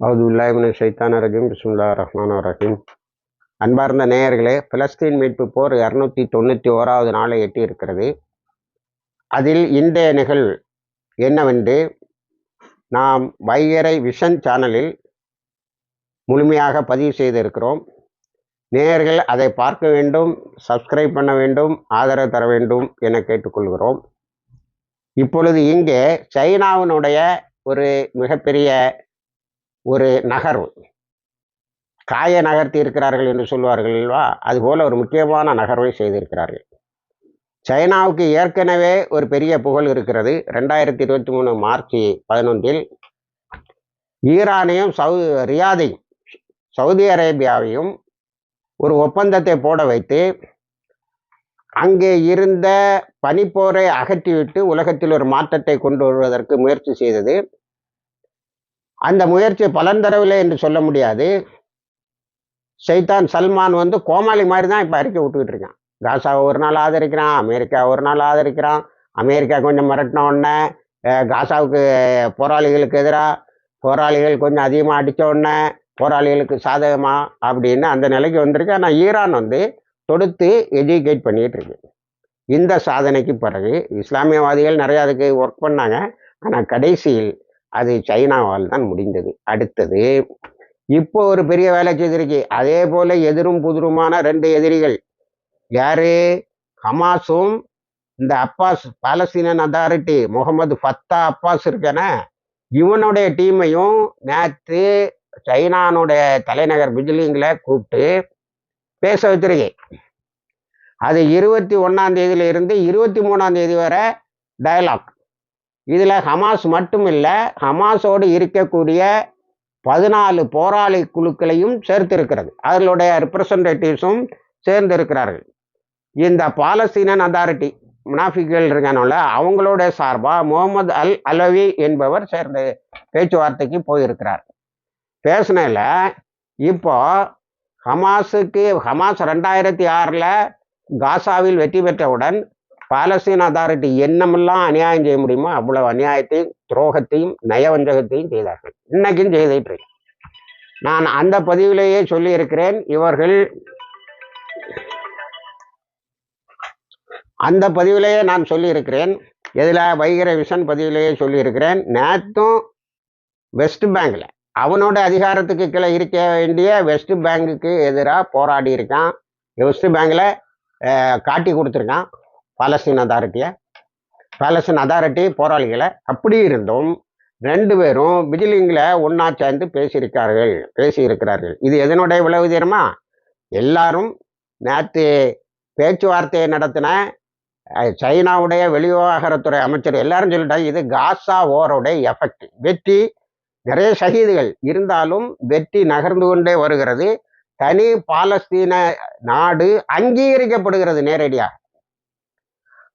அவுதுல்லாஹிமின் ஷைத்தான ரஹீம் பிஸ்முல்லா ரஹ்மான் ரஹீம். அன்பார்ந்த நேயர்களே பிலஸ்தீன் மீட்பு போர் இரநூத்தி தொண்ணூற்றி ஓராவது நாளை எட்டி இருக்கிறது அதில் இன்றைய நிகழ்வு என்னவென்று நாம் வைகரை விஷன் சேனலில் முழுமையாக பதிவு செய்திருக்கிறோம். நேயர்கள் அதை பார்க்க வேண்டும் சப்ஸ்கிரைப் பண்ண வேண்டும் ஆதரவு தர வேண்டும் என கேட்டுக்கொள்கிறோம். இப்பொழுது இங்கே சைனாவினுடைய ஒரு மிகப்பெரிய ஒரு நகர்வு. காயை நகர்த்தி இருக்கிறார்கள் என்று சொல்வார்கள் அல்லவா? அதுபோல் ஒரு முக்கியமான நகர்வை செய்திருக்கிறார்கள். சைனாவுக்கு ஏற்கனவே ஒரு பெரிய புகழ் இருக்கிறது. ரெண்டாயிரத்தி இருபத்தி மூணு மார்ச் பதினொன்றில் ஈரானையும் சவு ரியாதையும் சவுதி அரேபியாவையும் ஒரு ஒப்பந்தத்தை போட வைத்து அங்கே இருந்த பனிப்போரை அகற்றிவிட்டு உலகத்தில் ஒரு மாற்றத்தை கொண்டு வருவதற்கு முயற்சி செய்தது. அந்த முயற்சி பலன் தரவில்லை என்று சொல்ல முடியாது. சைத்தான் சல்மான் வந்து கோமாளி மாதிரி தான் இப்போ அறிக்கை விட்டுக்கிட்டு இருக்கான். காசாவை ஒரு நாள் ஆதரிக்கிறான் அமெரிக்கா ஒரு நாள் ஆதரிக்கிறான். அமெரிக்கா கொஞ்சம் மிரட்டின உடனே காசாவுக்கு போராளிகளுக்கு எதிராக போராளிகள் கொஞ்சம் அதிகமாக அடித்த உடனே போராளிகளுக்கு சாதகமா அப்படின்னு அந்த நிலைக்கு வந்திருக்கு. ஆனால் ஈரான் வந்து தொடுத்து எஜுகேட் பண்ணிகிட்டு இருக்கு. இந்த சாதனைக்கு பிறகு இஸ்லாமியவாதிகள் நிறையா அதுக்கு ஒர்க் பண்ணாங்க. ஆனால் கடைசியில் அது சைனாவால் தான் முடிந்தது. அடுத்தது இப்போ ஒரு பெரிய வேலை செய்திருக்கு. அதே போல எதிரும் புதிருமான ரெண்டு எதிரிகள். யாரு? ஹமாஸும் இந்த Abbas Palestinian authority Mohammed Fatah Abbas இருக்கானே இவனுடைய டீமையும் நேற்று சைனானுடைய தலைநகர் பிஜிலிங்கில் கூப்பிட்டு பேச வச்சிருக்கேன் அது இருபத்தி ஒன்றாம் தேதியில இருந்து இருபத்தி மூணாம் தேதி வரை டயலாக் இதில் ஹமாஸ் மட்டும் இல்லை ஹமாஸோடு இருக்கக்கூடிய பதினாலு போராளி குழுக்களையும் சேர்த்திருக்கிறது. அதனுடைய ரிப்ரசன்டேட்டிவ்ஸும் சேர்ந்திருக்கிறார்கள். இந்த பாலஸ்தீனன் அதாரிட்டி முனாஃபிகள் இருக்கானோல அவங்களோட சார்பாக முகமது அல் அலவி என்பவர் சேர்ந்து பேச்சுவார்த்தைக்கு போயிருக்கிறார். பேசினதில் இப்போ ஹமாஸுக்கு ஹமாஸ் ரெண்டாயிரத்தி ஆறில் காசாவில் வெற்றி பெற்றவுடன் பாலஸ்தீன் அதாரிட்டி என்னமெல்லாம் அநியாயம் செய்ய முடியுமோ அவ்வளவு அநியாயத்தையும் துரோகத்தையும் நயவஞ்சகத்தையும் செய்தார்கள். இன்னைக்கும் செய்துட்டு நான் அந்த பதிவிலேயே சொல்லியிருக்கிறேன் இவர்கள் அந்த பதிவிலேயே நான் சொல்லியிருக்கிறேன் இதில் வைகர விஷன் பதிவிலேயே சொல்லியிருக்கிறேன். நேற்றும் வெஸ்ட் பேங்கில் அவனோட அதிகாரத்துக்கு கீழே இருக்க வேண்டிய வெஸ்ட் பேங்குக்கு எதிராக போராடி இருக்கான் வெஸ்ட் பேங்கில் காட்டி கொடுத்துருக்கான். பாலஸ்தீன் அதாரிட்டியை பாலஸ்தீன் அதாரிட்டி போராளிகளை அப்படி இருந்தும் ரெண்டு பேரும் பிஜிலிங்கில் ஒன்றா சேர்ந்து பேசியிருக்கார்கள். பேசியிருக்கிறார்கள். இது எதனுடைய விளைவு தெரியுமா? எல்லாரும் நேற்று பேச்சுவார்த்தையை நடத்தின சைனாவுடைய வெளிவிவகாரத்துறை அமைச்சர் எல்லாரும் சொல்லிட்டாங்க இது காசா ஓரோடைய எஃபெக்ட் வெற்றி நிறைய சகிதுகள் இருந்தாலும் வெற்றி நகர்ந்து கொண்டே வருகிறது. தனி பாலஸ்தீன நாடு அங்கீகரிக்கப்படுகிறது நேரடியாக.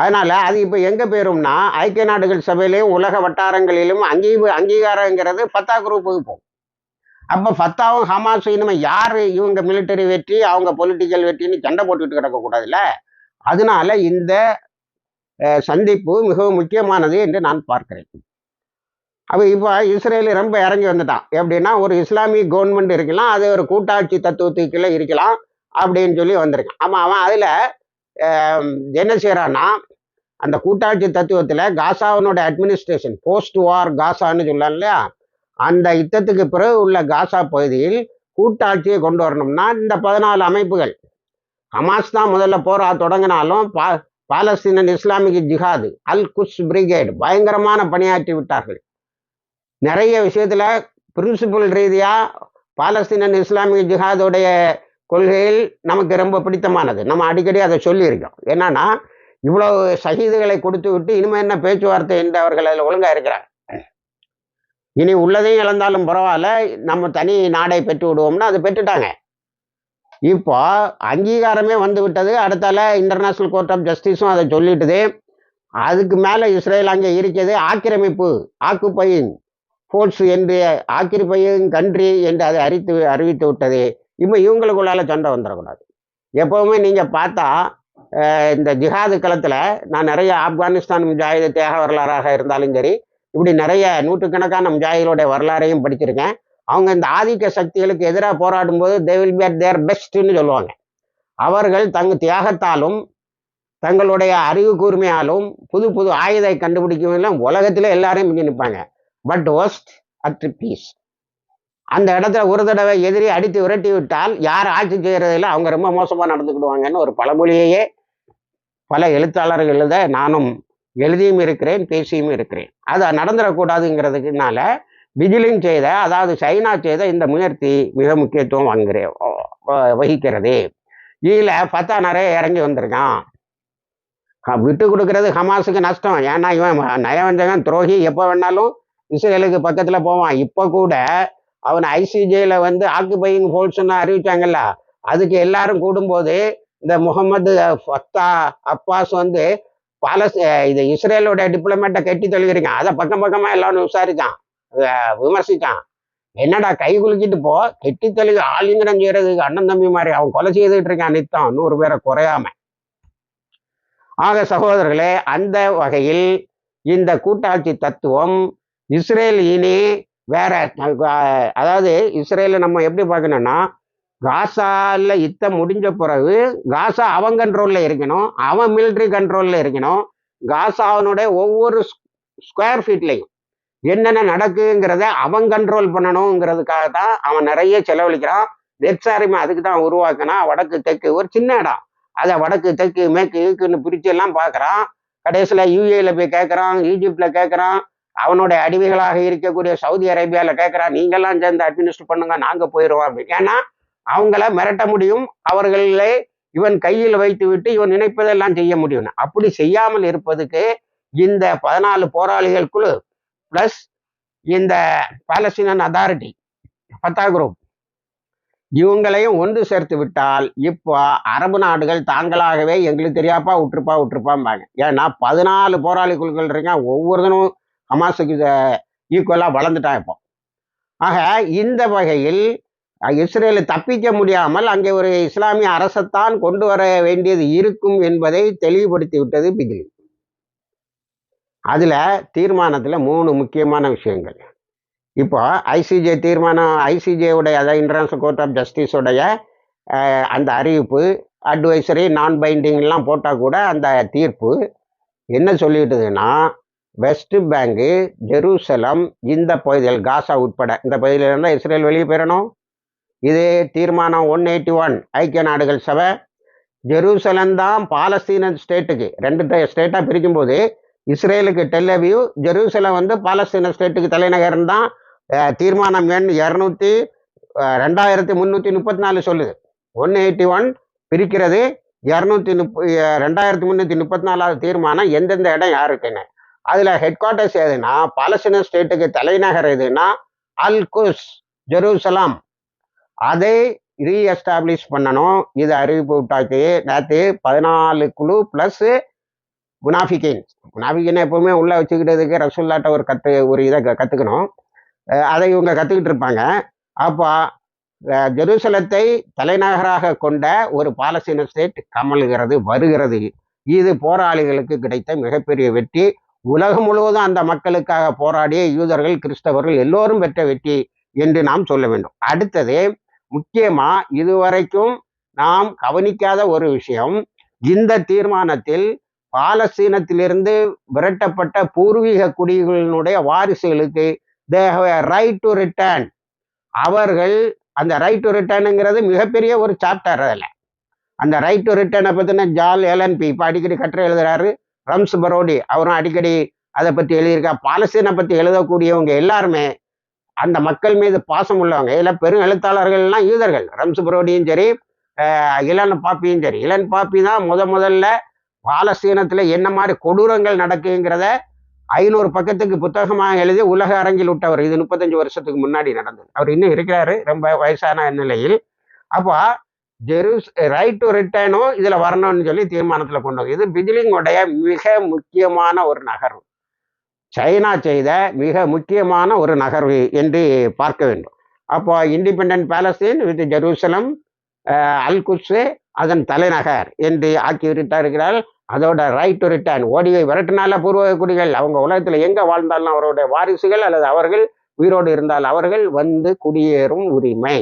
அதனால அது இப்போ எங்கே போயிரும்னா ஐக்கிய நாடுகள் சபையிலையும் உலக வட்டாரங்களிலும் அங்கீ அங்கீகாரங்கிறது ஃபத்தா குரூப்புக்கு போகும். அப்போ ஃபத்தாவும் ஹமாஸும் இனிமேல் யார் இவங்க மிலிட்டரி வெற்றி அவங்க பொலிட்டிக்கல் வெற்றின்னு சண்டை போட்டுக்கிட்டு கிடக்கக்கூடாதுல்ல அதனால இந்த சந்திப்பு மிகவும் முக்கியமானது என்று நான் பார்க்கிறேன். அப்போ இப்போ இஸ்ரேல் ரொம்ப இறங்கி வந்துட்டான். எப்படின்னா ஒரு இஸ்லாமிய கவர்மெண்ட் இருக்கலாம் அது ஒரு கூட்டாட்சி தத்துவத்துக்குள்ளே இருக்கலாம் அப்படின்னு சொல்லி வந்திருக்கான். ஆமாம் அவன் அதில் என்ன செய்கிறான்னா அந்த கூட்டாட்சி தத்துவத்தில் காசாவனோட அட்மினிஸ்ட்ரேஷன் போஸ்ட் வார் காசான்னு சொல்லலாம் இல்லையா? அந்த யுத்தத்துக்கு பிறகு உள்ள காசா பகுதியில் கூட்டாட்சியை கொண்டு வரணும்னா இந்த பதினாலு அமைப்புகள். ஹமாஸ் தான் முதல்ல போரா தொடங்கினாலும் பா பாலஸ்தீனன் இஸ்லாமிக் ஜிஹாது அல் குஸ் பிரிகேட் பயங்கரமான பணியாற்றி விட்டார்கள். நிறைய விஷயத்தில் பிரின்சிபல் ரீதியாக பாலஸ்தீனன் இஸ்லாமிக் ஜிஹாதுடைய கொள்கையில் நமக்கு ரொம்ப பிடித்தமானது. நம்ம அடிக்கடி அதை சொல்லியிருக்கோம். என்னன்னா இவ்வளவு சகிதுகளை கொடுத்து விட்டு இனிமே என்ன பேச்சுவார்த்தை என்று அவர்கள் அதில் ஒழுங்காக இருக்கிறாங்க. இனி உள்ளதையும் இழந்தாலும் பரவாயில்ல நம்ம தனி நாடை பெற்று விடுவோம்னா அது பெற்றுட்டாங்க. இப்போ அங்கீகாரமே வந்து விட்டது. அடுத்தால இன்டர்நேஷனல் கோர்ட் ஆஃப் ஜஸ்டிஸும் அதை சொல்லிட்டுது. அதுக்கு மேலே இஸ்ரேல் அங்கே இருக்கிறது. ஆக்கிரமிப்பு ஆக்குப்பையின் ஃபோர்ஸ் என்று ஆக்கிரமிப்பையின் கண்ட்ரி என்று அதை அறித்து அறிவித்து விட்டது. இப்போ இவங்களுக்குள்ளால சண்டை வந்துடக்கூடாது. எப்போவுமே நீங்கள் பார்த்தா இந்த ஜிஹாது களத்தில் நான் நிறைய ஆப்கானிஸ்தான் முஜாஹிது தேக வரலாறாக இருந்தாலும் சரி இப்படி நிறைய நூற்றுக்கணக்கான முஜாஹிகளுடைய வரலாறையும் படிச்சிருக்கேன். அவங்க இந்த ஆதிக்க சக்திகளுக்கு எதிராக போராடும் போது they will be at their பெஸ்ட்னு சொல்லுவாங்க. அவர்கள் தங்க தியாகத்தாலும் தங்களுடைய அறிவு கூர்மையாலும் புது புது ஆயுதை கண்டுபிடிக்கும் உலகத்திலே எல்லாரையும் மிஞ்சி நிற்பாங்க. பட் ஒஸ்ட் அட் பீஸ் அந்த இடத்துல ஒரு தடவை எதிரி அடித்து விரட்டி விட்டால் யார் ஆட்சி செய்யறதில்ல அவங்க ரொம்ப மோசமாக நடந்துக்கிடுவாங்கன்னு ஒரு பழமொழியையே பல எழுத்தாளர்கள் எழுத நானும் எழுதியும் இருக்கிறேன் பேசியும் இருக்கிறேன். அது நடந்துடக்கூடாதுங்கிறதுக்குனால பிஜிலிங் செய்த அதாவது சைனா செய்த இந்த முயற்சி மிக முக்கியத்துவம் வாங்குறே வகிக்கிறது. இதில் பார்த்தா நிறைய இறங்கி வந்திருக்கான். விட்டு கொடுக்கறது ஹமாஸுக்கு நஷ்டம். ஏன்னா இவன் நயவஞ்சகன் துரோகி எப்போ வேணாலும் இஸ்ரேலுக்கு பக்கத்தில் போவான். இப்போ கூட அவன் ஐசிஜேல வந்து ஆக்குபையிங் ஃபோல்ஸ்ன்னு அறிவிச்சாங்கல்ல அதுக்கு எல்லாரும் கூடும்போது இந்த முகமது ஃபத்தா அப்பாஸ் வந்து பாலஸ் இது இஸ்ரேலோட டிப்ளமேட்டை கட்டி தொழுகிறீங்க அதை பக்கம் பக்கமாக எல்லாரும் விசாரிச்சான். விமர்சித்தான் விமர்சிச்சான். என்னடா கை குலுக்கிட்டு போ கெட்டி தழுவி ஆலிங்கனம் செய்யறதுக்கு அண்ணன் தம்பி மாதிரி. அவன் கொலை செய்துட்டு இருக்கான் நித்தம் நூறு பேரை குறையாம. ஆக சகோதரர்களே அந்த வகையில் இந்த கூட்டாட்சி தத்துவம் இஸ்ரேல் இனி வேற அதாவது இஸ்ரேலை நம்ம எப்படி பார்க்கணும்னா காசால யுத்தம் முடிஞ்ச பிறகு காசா அவன் கண்ட்ரோலில் இருக்கணும் அவன் மிலிட்ரி கண்ட்ரோலில் இருக்கணும். காசாவனுடைய ஒவ்வொரு ஸ்கொயர் ஃபீட்லையும் என்னென்ன நடக்குங்கிறத அவன் கண்ட்ரோல் பண்ணணுங்கிறதுக்காக தான் அவன் நிறைய செலவழிக்கிறான். நெற்சாரிமை அதுக்கு தான் உருவாக்கினா வடக்கு தெற்கு ஒரு சின்ன இடம். அதை வடக்கு தெற்கு மேற்கு இருக்குன்னு பிரிச்சு எல்லாம் பார்க்குறான். கடைசியில் யூஏல போய் கேட்குறான் ஈஜிப்டில் கேட்குறான். அவனுடைய அடிமைகளாக இருக்கக்கூடிய சவுதி அரேபியாவில் கேட்குறான் நீங்கள்லாம் சேர்ந்து அட்மினிஸ்டர் பண்ணுங்க நாங்கள் போயிடுவோம் அப்படின்னு. ஏன்னா அவங்கள மிரட்ட முடியும் அவர்களே இவன் கையில் வைத்து விட்டு இவன் நினைப்பதெல்லாம் செய்ய முடியும். அப்படி செய்யாமல் இருப்பதுக்கு இந்த பதினாலு போராளிகள் குழு பிளஸ் இந்த பாலஸ்தீனன் அதாரிட்டி பத்தா குரூப் இவங்களையும் ஒன்று சேர்த்து விட்டால் இப்போ அரபு நாடுகள் தாங்களாகவே எங்களுக்கு தெரியாப்பா விட்டுருப்பா விட்டுருப்பாம்பாங்க ஏன்னா பதினாலு போராளி குழுக்கள் இருக்கான் ஒவ்வொருத்தனும் ஹமாஸுக்கு ஈக்குவலாக வளர்ந்துட்டான் இப்போ. ஆக இந்த வகையில் இஸ்ரேலை இஸ்ரேல் தப்பிக்க முடியாமல் அங்கே ஒரு இஸ்லாமிய அரசத்தான் கொண்டு வர வேண்டியது இருக்கும் என்பதை தெளிவுபடுத்தி விட்டது பிகிலி அதில் தீர்மானத்தில் மூணு முக்கியமான விஷயங்கள். இப்போ ஐசிஜே தீர்மானம் ஐசிஜேவுடைய அதாவது இன்டர்நேஷனல் கோர்ட் ஆஃப் ஜஸ்டிஸோடைய அந்த அறிவிப்பு அட்வைசரி நான் பைண்டிங்லாம் போட்டால் கூட அந்த தீர்ப்பு என்ன சொல்லிவிட்டதுன்னா வெஸ்ட் பேங்கு ஜெருசலம் இந்த பகுதிகள் காசா உட்பட. இந்த பகுதியில் இருந்தால் இஸ்ரேல் வெளியே போயிடணும். இது தீர்மானம் ஒன் எயிட்டி ஒன். ஐக்கிய நாடுகள் சபை. ஜெருசலம் தான் பாலஸ்தீன ஸ்டேட்டுக்கு. ரெண்டு ஸ்டேட்டாக பிரிக்கும்போது இஸ்ரேலுக்கு டெல்லவியூ ஜெருசலம் வந்து பாலஸ்தீன ஸ்டேட்டுக்கு தலைநகரம் தான் தீர்மானம் எண் இரநூத்தி ரெண்டாயிரத்தி முந்நூற்றி முப்பத்தி நாலு சொல்லுது. ஒன் எயிட்டி ஒன் பிரிக்கிறது. இரநூத்தி முப்ப ரெண்டாயிரத்தி முந்நூற்றி முப்பத்தி நாலாவது தீர்மானம் எந்தெந்த இடம் யாருக்குன்னு. அதில் ஹெட் குவார்ட்டர்ஸ் எதுனா பாலஸ்தீன ஸ்டேட்டுக்கு தலைநகர் எதுனா அல் குஸ் ஜெருசலாம் அதை ரீஎஸ்டாப்ளிஷ் பண்ணணும். இது அறிவிப்பு விட்டாச்சு நேற்று பதினாலு குழு ப்ளஸ்ஸு முனாஃபிகின். முனாஃபிகின் எப்பவுமே உள்ளே வச்சுக்கிட்டதுக்கு ரசூல்லாட்ட ஒரு கற்று ஒரு இதை க- அதை இவங்க கற்றுக்கிட்டு இருப்பாங்க. அப்போ ஜெருசலத்தை தலைநகராக கொண்ட ஒரு பாலஸ்தீன ஸ்டேட் கமல்கிறது வருகிறது. இது போராளிகளுக்கு கிடைத்த மிகப்பெரிய வெற்றி. உலகம் முழுவதும் அந்த மக்களுக்காக போராடிய யூதர்கள் கிறிஸ்தவர்கள் எல்லோரும் பெற்ற வெற்றி என்று நாம் சொல்ல வேண்டும். அடுத்தது முக்கியமா இதுவரைக்கும் நாம் கவனிக்காத ஒரு விஷயம் இந்த தீர்மானத்தில் பாலஸ்தீனத்திலிருந்து விரட்டப்பட்ட பூர்வீக குடிகளினுடைய வாரிசுகளுக்கு தே ரைட் டு ரிட்டர்ன் அவர்கள் அந்த ரைட் டு ரிட்டர்னுங்கிறது மிகப்பெரிய ஒரு சாப்டர் அதில் அந்த ரைட் டு ரிட்டர்னை பற்றின ஜால் எல்என்பி இப்போ அடிக்கடி கட்டுரை எழுதுறாரு. ரம்ஸ் பரோடி அவரும் அடிக்கடி அதை பற்றி எழுதியிருக்கா. பாலஸ்தீனை பற்றி எழுதக்கூடியவங்க எல்லாருமே அந்த மக்கள் மீது பாசம் உள்ளவங்க. இதில் பெரும் எழுத்தாளர்கள்லாம் யூதர்கள். ரம்ஸ் பரோடியும் சரி இளன் பாப்பியும் சரி. இளன் பாப்பி தான் முத முதல்ல பாலஸ்தீனத்தில் என்ன மாதிரி கொடூரங்கள் நடக்குங்கிறத ஐநூறு பக்கத்துக்கு புத்தகமாக எழுதி உலக அரங்கில் விட்டவர். இது முப்பத்தஞ்சு வருஷத்துக்கு முன்னாடி நடந்தது. அவர் இன்னும் இருக்கிறாரு. ரொம்ப வயசான நிலையில். அப்போ ஜெருஸ் ரைட் டு ரிட்டர்னும் இதில் வரணும்னு சொல்லி தீர்மானத்தில் கொண்டு வந்து இது பிஜிலிங்குடைய மிக முக்கியமான ஒரு நகர்வு. சைனா செய்த மிக முக்கியமான ஒரு நகர்வு என்று பார்க்க வேண்டும். அப்போ இண்டிபெண்டன்ட் பேலஸ்தீன் வித் ஜெருசலம் அல் அதன் தலைநகர் என்று ஆக்கிவிட்டா இருக்கிறார் அதோட ரைட் டு ரிட்டர்ன் ஓடியை விரட்டினால பூர்வ குடிகள் அவங்க உலகத்தில் எங்கே வாழ்ந்தாலும் அவருடைய வாரிசுகள் அல்லது அவர்கள் உயிரோடு இருந்தால் அவர்கள் வந்து குடியேறும் உரிமை.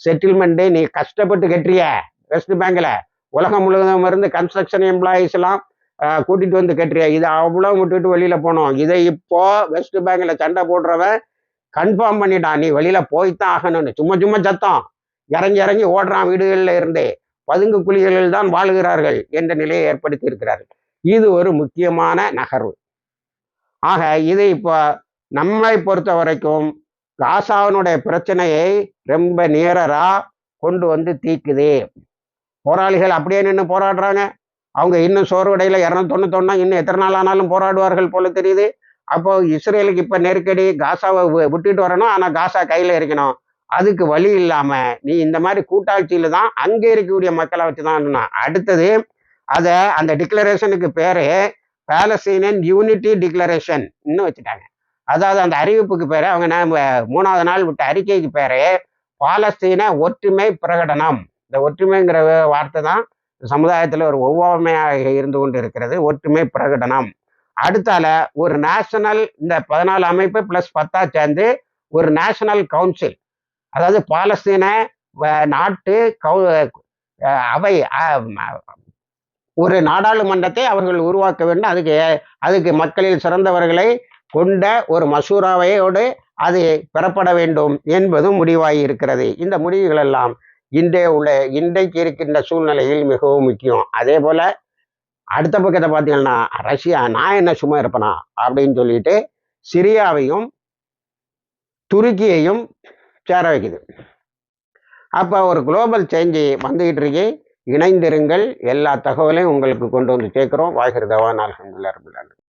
செட்டில்மெண்ட்டு நீ கஷ்டப்பட்டு கட்டுறிய வெஸ்ட் பேங்க்ல உலகம் முழுவதும் இருந்து கன்ஸ்ட்ரக்ஷன் எம்ப்ளாயீஸ் எல்லாம் ஆஹ், கூட்டிட்டு வந்து கட்டுறிய. இதை அவ்வளோ விட்டுட்டு வெளியில போனோம். இதை இப்போ வெஸ்ட் பேங்க்ல சண்டை போடுறவன் கன்ஃபார்ம் பண்ணிட்டான். நீ வெளியில போய்த்தான் ஆகணும்னு. சும்மா சும்மா சத்தம். இறங்கி இறங்கி ஓடுறான் வீடுகளில் இருந்தே. பதுங்கு குழிகளில் தான் வாழுகிறார்கள் என்ற நிலையை ஏற்படுத்தி இருக்கிறார்கள். இது ஒரு முக்கியமான நகர்வு. ஆக இது இப்போ நம்மை பொறுத்த வரைக்கும் காசாவினுடைய பிரச்சனையை ரொம்ப நேரரா கொண்டு வந்து தீக்குது. போராளிகள் அப்படியே நின்று போராடுறாங்க. அவங்க இன்னும் சோர்வடையில். இரநூத்தொண்ணூத்தொன்னா இன்னும் எத்தனை நாள் ஆனாலும் போராடுவார்கள் போல தெரியுது. அப்போ இஸ்ரேலுக்கு இப்ப நெருக்கடி காசாவை விட்டுட்டு வரணும். ஆனா காசா கையில இருக்கணும். அதுக்கு வழி இல்லாம நீ இந்த மாதிரி கூட்டாட்சியில தான் அங்கே இருக்கக்கூடிய மக்களை வச்சுதான் அடுத்தது அதை அந்த டிக்ளரேஷனுக்கு பேரு பாலஸ்தீனியன் யூனிட்டி டிக்ளரேஷன் இன்னும் வச்சுட்டாங்க. அதாவது அந்த அறிவிப்புக்கு பேர் அவங்க நாம மூணாவது நாள் விட்ட அறிக்கைக்கு பேர் பாலஸ்தீன ஒற்றுமை பிரகடனம். இந்த ஒற்றுமைங்கிற வார்த்தை தான் சமுதாயத்தில் ஒரு ஒவ்வாமையாக இருந்து கொண்டு இருக்கிறது ஒற்றுமை பிரகடனம். அடுத்தால ஒரு நேஷனல் இந்த பதினாலு அமைப்பு பிளஸ் பத்தா சேர்ந்து ஒரு நேஷனல் கவுன்சில் அதாவது பாலஸ்தீன வ- நாட்டு கவு அவை ஒரு நாடாளுமன்றத்தை அவர்கள் உருவாக்க வேண்டும். அதுக்கு அதுக்கு மக்களில் சிறந்தவர்களை கொண்ட ஒரு மசூராவையோடு அது பெறப்பட வேண்டும் என்பதும் முடிவாகி இருக்கிறது இந்த முடிவுகள் எல்லாம் இன்றைய உள்ள இன்றைக்கு இருக்கின்ற சூழ்நிலையில் மிகவும் முக்கியம். அதே போல அடுத்த பக்கத்தை பார்த்தீங்கன்னா ரஷ்யா நான் என்ன சும்மா இருப்பனா? அப்படின்னு சொல்லிட்டு சிரியாவையும் துருக்கியையும் சேர வைக்குது. அப்போ ஒரு குளோபல் சேஞ்சு வந்துகிட்டு இருக்கு இணைந்திருங்கள். எல்லா தகவலையும் உங்களுக்கு கொண்டு வந்து கேட்குறோம் வாய்கிறதவா நான் அலமதுல்லா ரபுல்லாலும்